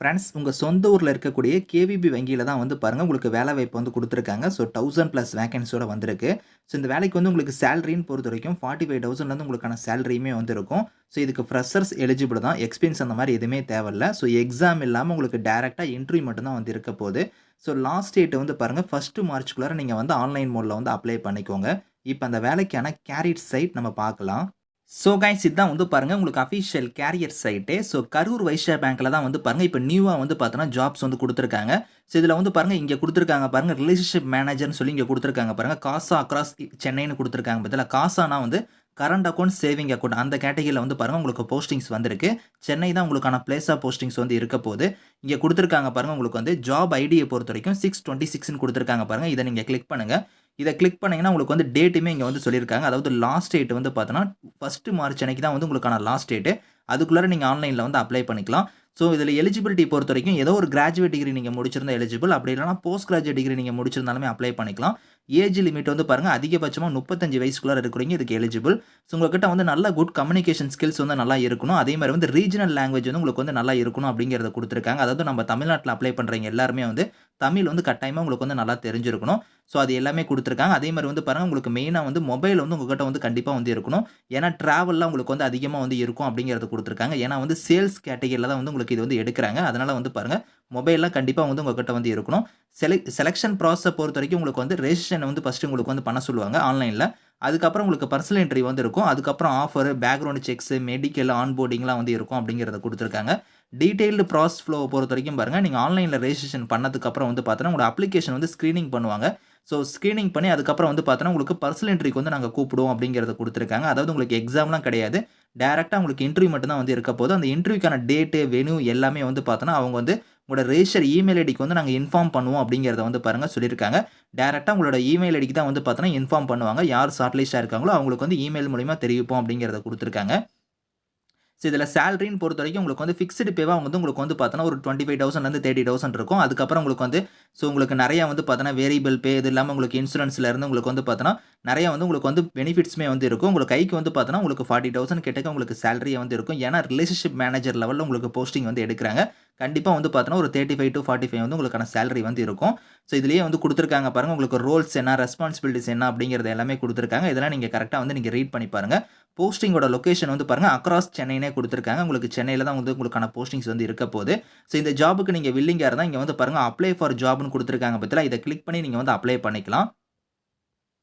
Friends உங்கள் சொந்த ஊரில் இருக்கக்கூடிய கேவிபி வங்கியில் தான் வந்து பாருங்கள் உங்களுக்கு வேலை வாய்ப்பு வந்து கொடுத்துருக்காங்க. ஸோ தௌசண்ட் ப்ளஸ் வேகன்சியோட வந்திருக்கு. ஸோ இந்த வேலைக்கு வந்து உங்களுக்கு சேலரின்னு பொறுத்த வரைக்கும் ஃபார்ட்டி ஃபைவ் தௌசண்ட்லேருந்து உங்களுக்கான சேலரியுமே வந்து இருக்கும் ஸோ இதுக்கு ஃப்ரெஷர்ஸ் எலிஜிபிள் தான். எக்ஸ்பீரியன்ஸ் அந்த மாதிரி எதுவுமே தேவையில்ல. ஸோ எக்ஸாம் இல்லாமல் உங்களுக்கு டேரெக்டாக இன்டர்வியூ மட்டும்தான் வந்து இருக்க போகுது. ஸோ லாஸ்ட் டேட் வந்து பாருங்கள் ஃபஸ்ட்டு மார்ச்சுக்குள்ளார நீங்கள் வந்து ஆன்லைன் மோடில் வந்து அப்ளை பண்ணிக்கோங்க. இப்போ அந்த வேலைக்கான கேரிட் சைட் நம்ம பார்க்கலாம். ஸோ கைஸ் இதுதான் வந்து பாருங்கள் உங்களுக்கு official career site so Karur Vysya பேங்க்கில் தான் வந்து பாருங்கள் இப்போ நியூவாக வந்து பார்த்தோன்னா ஜாப்ஸ் வந்து கொடுத்துருக்காங்க. ஸோ இதில் வந்து பாருங்கள் இங்கே கொடுத்துருக்காங்க பாருங்கள் ரிலேஷன்ஷிப் மேனேஜர்னு சொல்லி இங்கே கொடுத்துருக்காங்க பாருங்கள் காசா அக்ராஸ் சென்னைன்னு கொடுத்துருக்காங்க பதில் காசானா வந்து கரண்ட் அக்கௌண்ட் சேவிங் அக்கௌண்ட் அந்த கேட்டகரியில் வந்து பாருங்கள் உங்களுக்கு போஸ்டிங்ஸ் வந்திருக்கு. சென்னை தான் உங்களுக்கான பிளேஸ் ஆஃப் போஸ்டிங்ஸ் வந்து இருக்க போது இங்கே கொடுத்துருக்காங்க பாருங்கள் உங்களுக்கு வந்து ஜாப் ஐடியை பொறுத்த வரைக்கும் சிக்ஸ் டுவெண்ட்டி சிக்ஸ்னு கொடுத்துருக்காங்க பாருங்கள் இதை நீங்கள் கிளிக் பண்ணுங்கள் இதை கிளிக் பண்ணிங்கன்னா உங்களுக்கு வந்து டேட்டுமே இங்கே வந்து சொல்லியிருக்காங்க. அதாவது லாஸ்ட் டேட் வந்து பார்த்தோன்னா ஃபஸ்ட்டு மார்ச் அன்னைக்கு தான் வந்து உங்களுக்கான லாஸ்ட் டேட்டு அதுக்குள்ளே நீங்கள் ஆன்லைனில் வந்து அப்ளை பண்ணிக்கலாம். ஸோ இதில் எலிஜிபிலிட்டி பொறுத்த வரைக்கும் ஏதோ ஒரு கிராஜுவேட் டிகிரி நீங்கள் முடிச்சிருந்தா எலிஜிபிள் அப்படி இல்லைனா போஸ்ட் கிராஜுவேட் டிகிரி நீங்கள் முடிச்சிருந்தாலுமே அப்ளை பண்ணிக்கலாம். ஏஜ் லிமிட் வந்து பாருங்கள் அதிகபட்சமாக முப்பத்தஞ்சு வயசுக்குள்ளே இருக்கிறீங்க இதுக்கு எலிஜிபிள் ஸோ உங்கள்கிட்ட வந்து நல்ல குட் கம்யூனிகேஷன் ஸ்கில்ஸ் வந்து நல்லா இருக்கணும். அதே மாதிரி வந்து ரீஜனல் லாங்குவேஜ் வந்து உங்களுக்கு வந்து நல்லா இருக்கணும் அப்படிங்கிறத கொடுத்துருக்காங்க. அதாவது நம்ம தமிழ்நாட்டில் அப்ளை பண்ணுறவங்க எல்லாருமே வந்து தமிழ் வந்து கட்டாயமாக உங்களுக்கு வந்து நல்லா தெரிஞ்சிருக்கணும். ஸோ அது எல்லாமே கொடுத்துருக்காங்க. அதே மாதிரி வந்து பாருங்கள் உங்களுக்கு மெயினாக வந்து மொபைல் வந்து உங்கள்கிட்ட வந்து கண்டிப்பாக வந்து இருக்கணும். ஏன்னா ட்ராவல்லாம் உங்களுக்கு வந்து அதிகமாக வந்து இருக்கும் அப்படிங்கிறத கொடுத்துருக்காங்க. ஏன்னா வந்து சேல்ஸ் கேட்டகரியில் தான் வந்து உங்களுக்கு இது வந்து எடுக்கிறாங்க. அதனால் வந்து பாருங்கள் மொபைல்லாம் கண்டிப்பாக வந்து உங்கள்கிட்ட வந்து இருக்கணும். செலக் செலெக்ஷன் ப்ராசஸை பொறுத்த வரைக்கும் உங்களுக்கு வந்து ரெஜிஸ்ட்ரேஷன் வந்து ஃபஸ்ட்டு உங்களுக்கு வந்து பண்ண சொல்லுவாங்க ஆன்லைனில் அதுக்கப்புறம் உங்களுக்கு பர்சனல் என்ட்ரி வந்து இருக்கும். அதுக்கப்புறம் ஆஃபர் பேக்ரவுண்ட் செக்ஸ் மெடிக்கல் ஆன்போர்டிங்லாம் வந்து இருக்கும் அப்படிங்கிறத கொடுத்துருக்காங்க. டீட்டெயில்டு ப்ராசஸ் ஃப்ளோ பொறுத்த வரைக்கும் பாருங்கள் நீங்கள் ஆன்லைனில் ரெஜிஸ்ட்ரேஷன் பண்ணதுக்கப்புறம் வந்து பார்த்தோன்னா உங்களோட அப்ளிகேஷன் வந்து ஸ்க்ரீனிங் பண்ணுவாங்க. ஸோ ஸ்க்ரீனிங் பண்ணி அதுக்கப்புறம் வந்து பார்த்தோன்னா உங்களுக்கு பர்சனல் இன்ட்ரிக்கு வந்து நாங்கள் கூப்பிடுவோம் அப்படிங்கிறத கொடுத்துருக்காங்க. அதாவது உங்களுக்கு எக்ஸாம்லாம் கிடையாது. டேரெக்டாக உங்களுக்கு இன்டர்வியூ மட்டும் வந்து இருக்க போது அந்த இன்டர்வியூக்கான டேட்டு வெனு எல்லாமே வந்து பார்த்தோன்னா அவங்க வந்து உங்களோட ரெஜிஸ்டர் இமெயில் ஐடிக்கு வந்து நாங்கள் இன்ஃபார்ம் பண்ணுவோம் அப்படிங்கிறத வந்து பாருங்கள் சொல்லியிருக்காங்க. டேரெக்டாக உங்களோட இமெயில் ஐடிக்கு தான் வந்து பார்த்தோன்னா இன்ஃபார்ம் பண்ணுவாங்க. யார் ஷார்ட்லிஸ்ட்டாக இருக்காங்களோ அவங்களுக்கு வந்து இமெயில் மூலிமா தெரிவிப்போம் அப்படிங்கிறத கொடுத்துருக்காங்க. ஸோ இதில் சேலரின்னு பொறுத்த வரைக்கும் உங்களுக்கு வந்து ஃபிக்ஸ்டு பேவாக வந்து உங்களுக்கு வந்து பார்த்தோன்னா ஒரு டுவெண்ட்டி ஃபைவ் தௌசண்ட்லேருந்து தேர்ட்டி தௌசண்ட் இருக்கும். அதுக்கப்புறம் உங்களுக்கு வந்து ஸோ உங்களுக்கு நிறையா வந்து பார்த்தோன்னா வேரியபிள் பே இது இல்லாமல் உங்களுக்கு இன்சூரன்ஸ்லேருந்து உங்களுக்கு வந்து பார்த்தோன்னா நிறையா வந்து உங்களுக்கு வந்து பெனிஃபிட்ஸுமே வந்து இருக்கும். உங்களுக்கு கைக்கு வந்து பார்த்தோன்னா உங்களுக்கு ஃபார்ட்டி தௌசண்ட் கிட்டக்க உங்களுக்கு சேலரியாக வந்து இருக்கும். ஏன்னா ரிலேஷன்ஷிப் மேனேஜர் லெவலில் உங்களுக்கு போஸ்டிங் வந்து எடுக்கிறாங்க. கண்டிப்பாக வந்து பார்த்தோன்னா ஒரு thirty five to forty five வந்து உங்களுக்கான சேலரி வந்து இருக்கும். ஸோ இதுலேயே வந்து கொடுத்துருக்காங்க பாருங்கள் உங்களுக்கு ரோல்ஸ் என்ன ரெஸ்பான்சிபிலிட்டிஸ் என்ன அப்படிங்கிறது எல்லாமே கொடுத்துருக்காங்க. இதெல்லாம் நீங்கள் கரெக்டாக வந்து நீங்கள் ரீட் பண்ணி பாருங்கள் போஸ்டிங்கோட லொக்கேஷன் வந்து பாருங்கள் அக்ராஸ் சென்னைனே கொடுத்துருக்காங்க. உங்களுக்கு சென்னையில் தான் வந்து உங்களுக்கான போஸ்டிங்ஸ் வந்து இருக்க போது ஸோ இந்த ஜாபுக்கு நீங்கள் வில்லிங்காக இருந்தால் இங்கே வந்து பாருங்கள் அப்ளை ஃபார் ஜாப்னு கொடுத்துருக்காங்க பற்றில இதை கிளிக் பண்ணி நீங்கள் வந்து அப்ளை பண்ணிக்கலாம்.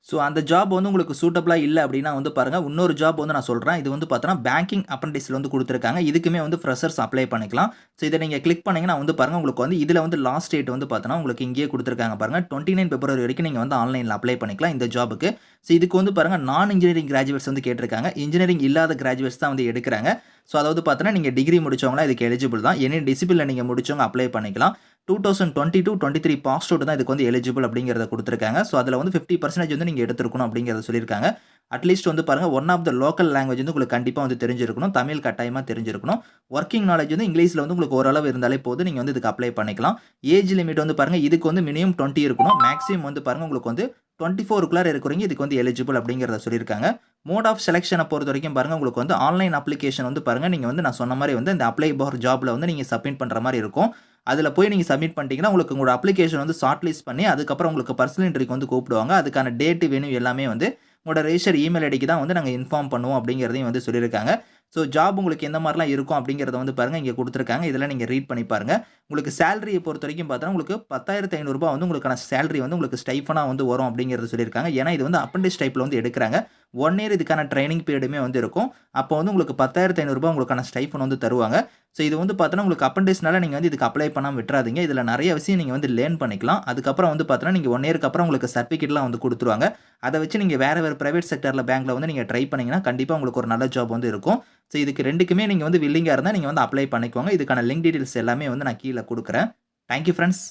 ஸோ அந்த ஜாப் வந்து உங்களுக்கு சூட்டபிளாக இல்லை அப்படின்னா வந்து பாருங்கள் இன்னொரு ஜாப் வந்து நான் சொல்கிறேன் இது வந்து பார்த்தோன்னா பேங்கிங் அப்ரண்டிஸில் வந்து கொடுத்துருக்காங்க. இதுக்குமே வந்து ஃப்ரெஷர்ஸ் அப்ளை பண்ணிக்கலாம். ஸோ இதை நீங்கள் கிளிக் பண்ணிங்கன்னா வந்து பாருங்கள் உங்களுக்கு வந்து இதில் வந்து லாஸ்ட் டேட் வந்து பார்த்தோன்னா உங்களுக்கு இங்கேயே கொடுத்துருக்காங்க பாருங்கள் டுவெண்ட்டி நைன் பிப்ரவரி வரைக்கும் நீங்கள் வந்து ஆன்லைனில் அப்ளை பண்ணிக்கலாம் இந்த ஜாபுக்கு ஸோ இதுக்கு வந்து பாருங்கள் நான் இன்ஜினியரிங் கிராஜுவேட்ஸ் வந்து கேட்டிருக்காங்க. இன்ஜினியரிங் இல்லாத கிராஜுவேட்ஸ் தான் வந்து எடுக்கிறாங்க. ஸோ அதாவது பார்த்தோன்னா நீங்கள் டிகிரி முடிச்சவங்களா இதுக்கு எலிஜிபிள் தான். எனி டிசிப்ளினில் நீங்கள் முடிச்சவங்க அப்ளை பண்ணிக்கலாம். Two thousand twenty two twenty three pass out தான் இதுக்கு வந்து எலிஜிபிள் அப்படிங்கிறத கொடுத்துருக்காங்க. ஸோ அதில் வந்து ஃபிஃப்டி பர்சன்டேஜ் வந்து நீங்கள் எடுத்துருக்கணும் அப்படிங்கிறத சொல்லியிருக்காங்க. அட்லீஸ்ட் வந்து பாருங்கள் one of the local language வந்து உங்களுக்கு கண்டிப்பாக வந்து தெரிஞ்சிருக்கணும். தமிழ் கட்டாயமாக தெரிஞ்சிருக்கணும். ஒர்க்கிங் நாலேஜ் வந்து இங்கிலீஷில் வந்து உங்களுக்கு ஓரளவு இருந்தாலே போது நீங்கள் வந்து இதுக்கு அப்ளை பண்ணிக்கலாம். ஏஜ் லிமிட் வந்து பாருங்கள் இதுக்கு வந்து மினிமம் டுவெண்ட்டி இருக்கணும். மேக்ஸிமம் வந்து பாருங்கள் உங்களுக்கு வந்து டுவெண்ட்டி ஃபோருக்குள்ளார இருக்கிறீங்க இதுக்கு வந்து எலிஜிபிள் அப்படிங்கிறத சொல்லியிருக்காங்க. மோட் ஆஃப் செலெக்ஷனை பொறுத்த வரைக்கும் பாருங்கள் உங்களுக்கு வந்து ஆன்லைன் அப்ளிகேஷன் வந்து பாருங்கள் நீங்கள் வந்து நான் சொன்ன மாதிரி வந்து இந்த அப்ளை பார் ஜாப்பில் வந்து நீங்கள் சப்மிட் பண்ணுற மாதிரி இருக்கும். அதில் போய் நீங்கள் சப்மிட் பண்ணிட்டீங்கன்னா உங்களுக்கு உங்களோட அப்ளிகேஷன் வந்து ஷார்ட் லிஸ்ட் பண்ணி அதுக்கப்புறம் உங்களுக்கு பர்சனல் இன்டர்வியூக்கு வந்து கூப்பிடுவாங்க. அதுக்கான டேட்டு வேணும் எல்லாமே வந்து உங்களோட ரெஜிஸ்டர் இமெயில் ஐடிக்கு தான் வந்து நாங்கள் இன்ஃபார்ம் பண்ணுவோம் அப்படிங்கிறதையும் வந்து சொல்லியிருக்காங்க. ஸோ ஜாப் உங்களுக்கு எந்த மாதிரிலாம் இருக்கும் அப்படிங்கிறத வந்து பாருங்கள் இங்கே கொடுத்துருக்காங்க. இதெல்லாம் நீங்கள் ரீட் பண்ணி பாருங்கள் உங்களுக்கு சேலரியை பொறுத்த வரைக்கும் பார்த்தோன்னா உங்களுக்கு பத்தாயிரத்து ஐநூறுரூபா வந்து உங்களுக்கான சேலரி வந்து உங்களுக்கு ஸ்டைஃபனாக வந்து வரும் அப்படிங்கிறத சொல்லியிருக்காங்க. ஏன்னா இது வந்து அப்ரண்டிஸ் டைப்பில் வந்து எடுக்கிறாங்க. ஒன் இயர் இதுக்கான ட்ரைனிங் பீரியடுமே வந்து இருக்கும். அப்போ வந்து உங்களுக்கு பத்தாயிரத்து ஐநூறுரூபா உங்களுக்கான ஸ்டைஃபன் வந்து தருவாங்க. ஸோ இது வந்து பார்த்தோன்னா உங்களுக்கு அப்ரண்டிஸ்னால நீங்கள் வந்து இதுக்கு அப்ளை பண்ணாமல் விட்டுறாதீங்க. இதில் நிறைய விஷயம் நீங்கள் வந்து லேர்ன் பண்ணிக்கலாம். அதுக்கப்புறம் வந்து பார்த்தோன்னா நீங்கள் ஒன் இயருக்கு அப்புறம் உங்களுக்கு சர்டிஃபிகேட்லாம் வந்து கொடுத்துருவாங்க. அதை வச்சு நீங்கள் வேறு வேறு ப்ரைவேட் செக்டரில் பேங்க்கில் வந்து நீங்கள் ட்ரை பண்ணிங்கன்னா கண்டிப்பாக உங்களுக்கு ஒரு நல்ல ஜாப் வந்து இருக்கும். ஸோ இதுக்கு ரெண்டுக்குமே நீங்கள் வந்து வில்லிங்காக இருந்தால் நீங்கள் வந்து அப்ளை பண்ணிக்கோங்க. இதுக்கான லிங்க் டீட்டெயில்ஸ் எல்லாமே வந்து நான் கீழே கொடுக்குறேன். Thank you friends